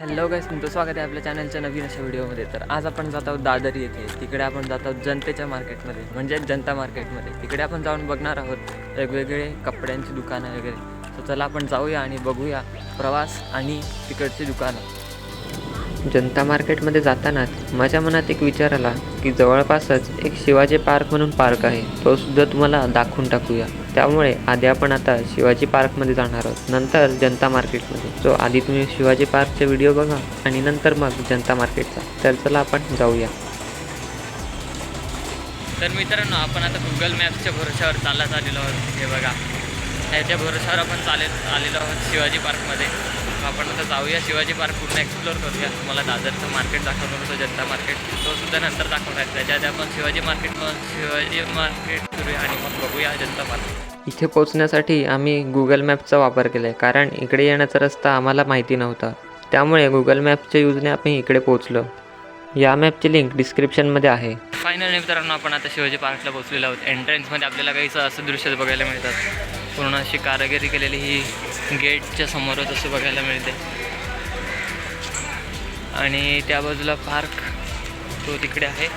Hello गाईस तुमचं स्वागत आहे आपल्या चॅनलच्या नवीन अशा व्हिडिओमध्ये तर आज आपण जात आहोत दादर येथे. तिकडे आपण जात आहोत जनतेच्या मार्केटमध्ये म्हणजे जनता मार्केटमध्ये तिकडे आपण जाऊन बघणार आहोत वेगवेगळे कपड्यांची दुकानं वगैरे. तर चला आपण जाऊया आणि बघूया प्रवास आणि तिकडची दुकानं. जनता मार्केटमध्ये जातानाच माझ्या मनात एक विचार आला की जवळपासच एक शिवाजी पार्क म्हणून पार्क आहे. तो सुद्धा तुम्हाला दाखवून टाकूया. त्यामुळे आधी आपण आता शिवाजी पार्कमध्ये जाणार आहोत. नंतर जनता मार्केटमध्ये. सो आधी तुम्ही शिवाजी पार्कचे व्हिडिओ बघा आणि नंतर मग जनता मार्केटचा. तर चला आपण जाऊया. तर मित्रांनो आपण आता गुगल मॅप्सच्या भरोशावर चालत आलेलो आहोत. हे बघा. ह्याच्या भरोशावर आपण चालत आलेलो आहोत शिवाजी पार्कमध्ये. आपण आता जाऊया शिवाजी पार्क पूर्ण एक्सप्लोर करूया. तुम्हाला दादरचं मार्केट दाखवतो होतो जनता मार्केट तो सुद्धा नंतर दाखवणार त्याच्या आधी आपण शिवाजी मार्केट शिवाजी मार्केट करूया आणि मग बघूया जनता मार्केट इथे पोहोचण्यासाठी आम्ही गुगल मॅपचा वापर केला आहे कारण इकडे येण्याचा रस्ता आम्हाला माहिती नव्हता. त्यामुळे गुगल मॅपच्या यूजने आम्ही इकडे पोहोचलो. या मॅपची लिंक डिस्क्रिप्शनमध्ये आहे. फायनल मित्रांनो आपण आता शिवाजी पार्कला पोहोचलेलो आहोत. एंट्रन्समध्ये आपल्याला काही असं दृश्य बघायला मिळतात. पूर्ण अशी कारागिरी केलेली ही गेटच्या समोरच असे बघायला मिळते. आणि त्या बाजूला पार्क तो तिकडे आहे.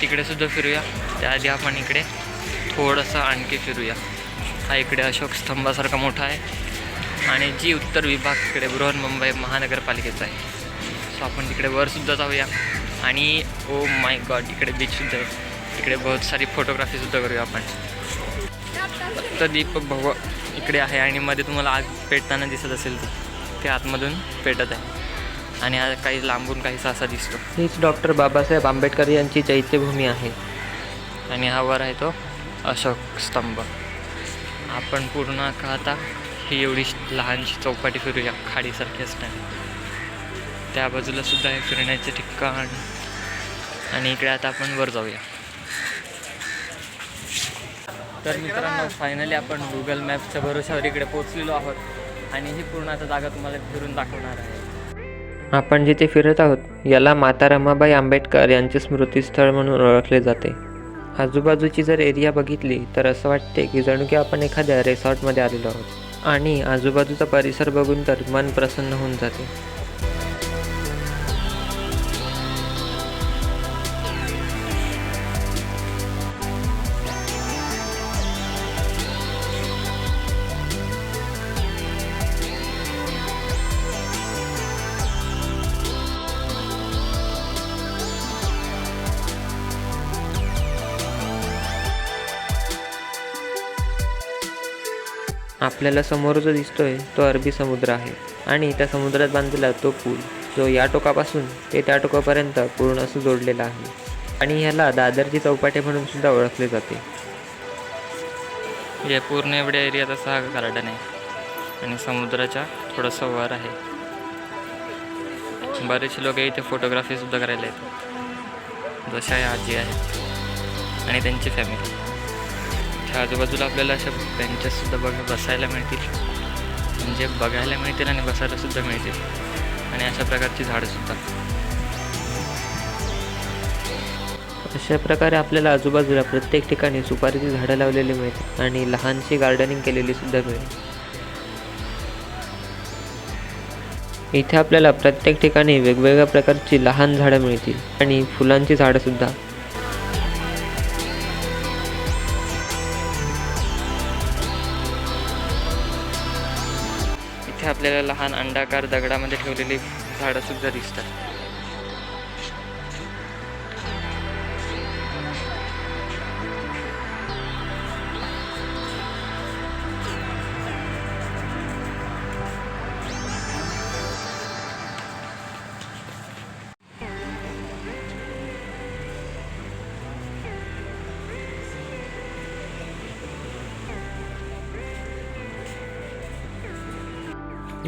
तिकडे सुद्धा फिरूया. त्याआधी आपण इकडे थोडंसं आणखी फिरूया. हा इकडे अशोक स्तंभासारखा मोठा आहे. आणि जी उत्तर विभाग इकडे बृहन्मुंबई महानगरपालिकेचा आहे. सो आपण तिकडे वरसुद्धा जाऊया. आणि ओ माय गॉड इकडे बीचसुद्धा आहे तिकडे बहुत सारी फोटोग्राफीसुद्धा करूया आपण. फक्त दीप भव इकडे आहे आणि मध्ये तुम्हाला आग पेटताना दिसत असेल ती ते आतमधून पेटत आहे. आणि हा काही लांबून काहीसा असा दिसतो. हीच डॉक्टर बाबासाहेब आंबेडकर यांची चैत्यभूमी आहे. आणि हा वर आहे तो. अशोक स्तंभ. आपण पूर्ण का आता ही एवढी लहानशी चौपाटी फिरूया खाडीसारखी असताना त्या बाजूला सुद्धा हे फिरण्याचे ठिकाण. आणि इकडे आता आपण वर जाऊया. तर मित्रांनो फायनली आपण गुगल मॅपच्या भरोशावर इकडे पोहोचलेलो आहोत. आणि ही पूर्ण आता जागा तुम्हाला फिरून दाखवणार आहे. आपण जिथे फिरत आहोत याला माता रमाबाई आंबेडकर यांचे स्मृतीस्थळ म्हणून ओळखले जाते. आजूबाजूची जर एरिया बघितली तर असं वाटते की जणू की आपण एखाद्या रिसॉर्टमध्ये आलेलो आहोत. आणि आजूबाजूचा परिसर बघून तर मन प्रसन्न होऊन जाते. आपल्याला समोर जो दिसतोय तो अरबी समुद्र आहे. आणि त्या समुद्रात बांधलेला तो पूल जो या टोकापासून ते त्या टोकापर्यंत पूर्ण असं जोडलेला आहे. आणि ह्याला दादरची चौपाटी म्हणून सुद्धा ओळखले जाते. या पूर्ण एवढ्या एरियात असा हा गार्डन आहे. आणि समुद्राच्या थोडंसं वर आहे. बरेचसे लोक इथे फोटोग्राफी सुद्धा करायला येतात. जशा या आजी आहेत. आणि त्यांची फॅमिली आजूबाजूला आपल्याला अशा बेंचेससुद्धा बघ बसायला मिळतील. म्हणजे बघायला मिळतील आणि बसायलासुद्धा मिळतील. आणि अशा प्रकारची झाडंसुद्धा अशा प्रकारे आपल्याला आजूबाजूला प्रत्येक ठिकाणी सुपारीची झाडं लावलेली मिळतील आणि लहानशी गार्डनिंग केलेली सुद्धा मिळते इथे आपल्याला प्रत्येक ठिकाणी वेगवेगळ्या प्रकारची लहान झाडं मिळतील आणि फुलांची झाडं इथे आपल्याला लहान अंडाकार दगडामध्ये ठेवलेली झाडं सुद्धा दिसतात.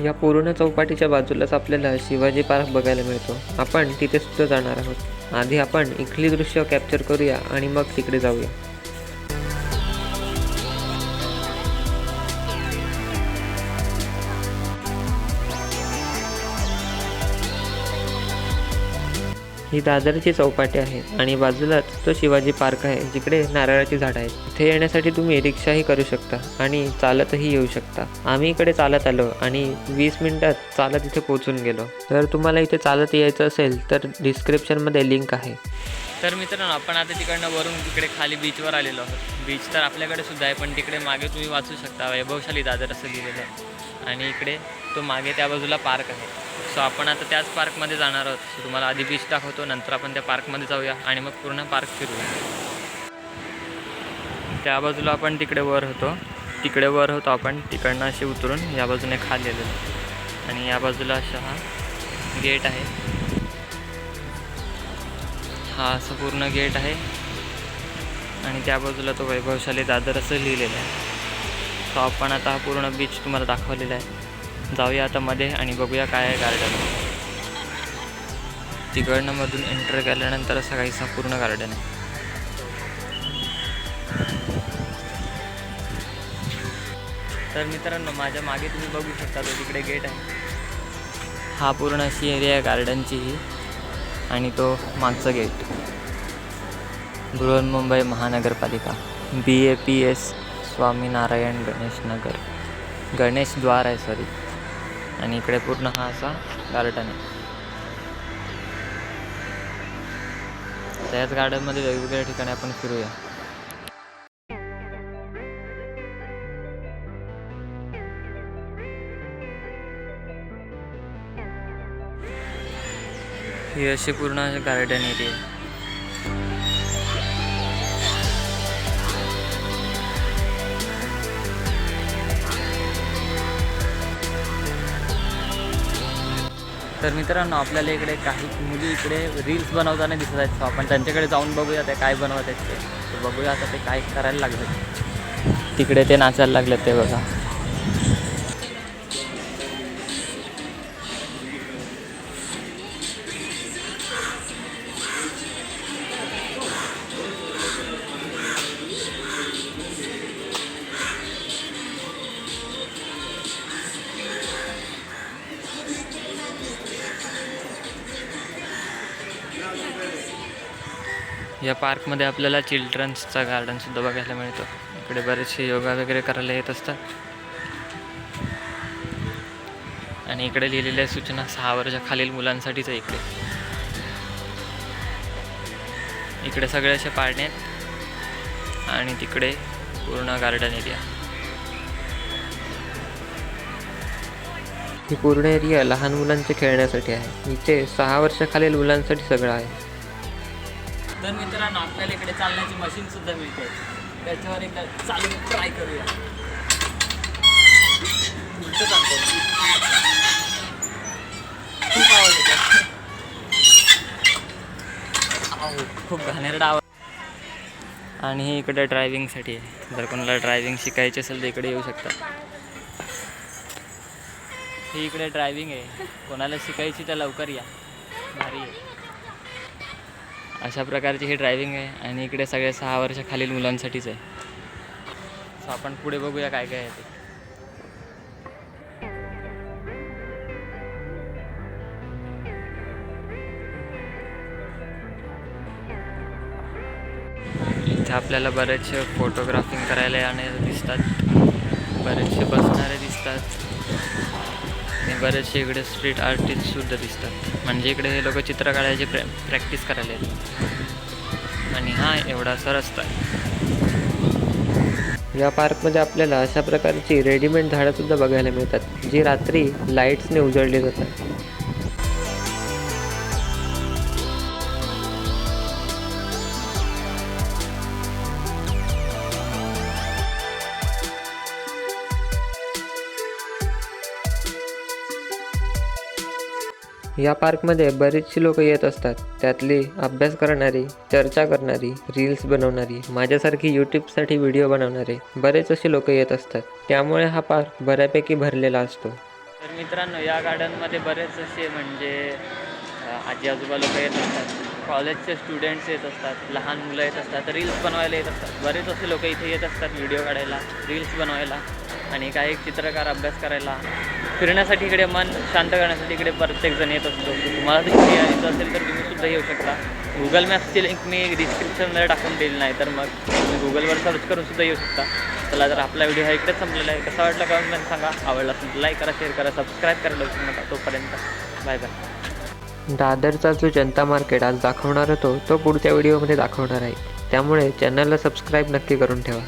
या पूर्ण चौपाटीच्या बाजूलाच आपल्याला शिवाजी पार्क बघायला मिळतो. आपण तिथे सुद्धा जाणार आहोत. आधी आपण इथली दृश्य कॅप्चर करूया आणि मग तिकडे जाऊया. ही दादरची चौपाटी आहे आणि बाजूलाच तो शिवाजी पार्क आहे जिकडे नारळाची झाडं आहेत. इथे येण्यासाठी तुम्ही रिक्षाही करू शकता आणि चालतही येऊ शकता. आम्ही इकडे चालत आलो आणि वीस मिनिटात चालत इथे पोहोचून गेलो. जर तुम्हाला इथे चालत यायचं असेल तर डिस्क्रिप्शनमध्ये लिंक आहे. तर मित्रांनो आपण आता तिकडनं वरून तिकडे खाली बीचवर आलेलो आहोत. बीच तर आपल्याकडे सुद्धा आहे पण तिकडे मागे तुम्ही वाचू शकता. वैभवशाली दादर असं लिहिलेलं आहे. आणि इकडे तो मागे त्या बाजूला पार्क आहे. सो आपण आता त्याच पार्कमध्ये जाणार आहोत. सो तुम्हाला आधी बीच दाखवतो नंतर आपण त्या पार्कमध्ये जाऊया आणि मग पूर्ण पार्क फिरूया त्या बाजूला आपण तिकडे वर होतो. तिकडे वर होतो आपण. तिकडनं असे उतरून या बाजूने खाली आलेलो आणि या बाजूला असा हा गेट आहे. हा असं पूर्ण गेट आहे. आणि त्या बाजूला तो वैभवशाली दादर असं लिहिलेलं आहे. तो आपण आता हा पूर्ण बीच तुम्हाला दाखवलेला आहे. जाऊया आता मध्ये आणि बघूया काय आहे गार्डन तिकडनं मधून एंटर केल्यानंतर असं काही संपूर्ण गार्डन आहे. तर मित्रांनो माझ्या मागे तुम्ही बघू शकता तो तिकडे गेट आहे. हा पूर्ण अशी एरिया आहे गार्डनची ही. आणि तो मागचं gate Brihanmumbai Mahanagarpalika. B A P S Swaminarayan Ganesh Nagar. Ganesh द्वार आहे सॉरी आणि इकडे पूर्ण हा असा गार्डन आहे. त्याच गार्डनमध्ये वेगवेगळ्या ठिकाणी आपण फिरूया. ही अशी पूर्ण गार्डन एरिया आहे तर मित्रांनो आपल्याला इकडे काही मुली इकडे रील्स बनवताना दिसत आहेत. So आपण त्यांच्याकडे जाऊन बघूया ते काय बनवत आहेत ते. बघूया आता ते काय करायला लागले तिकडे ते नाचायला लागले ते बघा. या पार्कमध्ये आपल्याला चिल्ड्रन्सचा गार्डनसुद्धा बघायला मिळतो. इकडे बरेचसे योगा वगैरे करायला येत असतात. आणि इकडे लिहिलेल्या सूचना सहा वर्षा खालील मुलांसाठीच आहे इकडे. इकडे सगळे असे पाळणे आहेत. आणि तिकडे पूर्ण गार्डन एरिया ही पूर्ण एरिया लहान मुलांचे खेळण्यासाठी आहे. इथे सहा वर्षाखालील मुलांसाठी सगळं आहे. तर मित्रांनो आपल्याला इकडे चालण्याची मशीन सुद्धा मिळते. त्याच्यावर एकदा चालून ट्राय करूया. उलटं चालतंय. खूप आवाज येतो. आहो, खूप घाणेरडा आवाज. आणि हे इकडे ड्रायव्हिंगसाठी आहे. जर कोणाला ड्रायव्हिंग शिकायची असेल तर इकडे येऊ शकता. ही इकडे ड्रायव्हिंग आहे. कोणाला शिकायची तर लवकर या. भारी आहे. अशा प्रकारची ही ड्रायविंग आहे आणि इकडे सगळे सहा वर्षाखालील मुलांसाठीच आहे. सो आपण पुढे बघूया काय काय आहे ते. इथे आपल्याला बरेचसे फोटोग्राफिंग करायला आणि दिसतात. बरेचसे बसणारे दिसतात. बरेचसे इकडे स्ट्रीट आर्टिस्टसुद्धा दिसतात. म्हणजे इकडे हे लोक चित्र काढायची प्रॅ प्रॅक्टिस करायला येतात. आणि हा एवढासा रस्ता आहे. या पार्कमध्ये आपल्याला अशा प्रकारची रेडीमेड झाडंसुद्धा बघायला मिळतात जी रात्री लाईट्सने उजळली जातात. या पार्कमध्ये बरीचशी लोक येत असतात. त्यातली अभ्यास करणारी चर्चा करणारी रील्स बनवणारी माझ्यासारखी यूट्यूबसाठी व्हिडिओ बनवणारे बरेच असे लोक येत असतात. त्यामुळे हा पार्क बऱ्यापैकी भरलेला असतो. तर मित्रांनो या गार्डनमध्ये बरेच असे म्हणजे आजी आजोबा लोक येत असतात. कॉलेजचे स्टुडंट्स येत असतात. लहान मुलं येत असतात. रील्स बनवायला येत असतात. बरेच असे लोक इथे येत असतात व्हिडिओ काढायला रील्स बनवायला. आणि काही चित्रकार अभ्यास करायला फिरण्यासाठी इकडे मन शांत करण्यासाठी इकडे प्रत्येकजण येत असतो. तुम्हाला जर यायचं असेल तर तुम्ही सुद्धा येऊ शकता. गुगल मॅप्सची लिंक मी डिस्क्रिप्शनमध्ये टाकून दिली नाही तर मग तुम्ही गुगलवर सर्च करून सुद्धा येऊ शकता. चला तर आपला व्हिडिओ हा इकडेच संपलेला आहे कसा वाटला कमेंटमध्ये सांगा. आवडला असेल तर लाईक करा शेअर करा सबस्क्राईब करायला विसरू नका. तोपर्यंत बाय बाय दादरचा जो जनता मार्केट आज दाखवणार होतो तो पुढच्या व्हिडिओमध्ये दाखवणार आहे. त्यामुळे चॅनलला सबस्क्राईब नक्की करून ठेवा.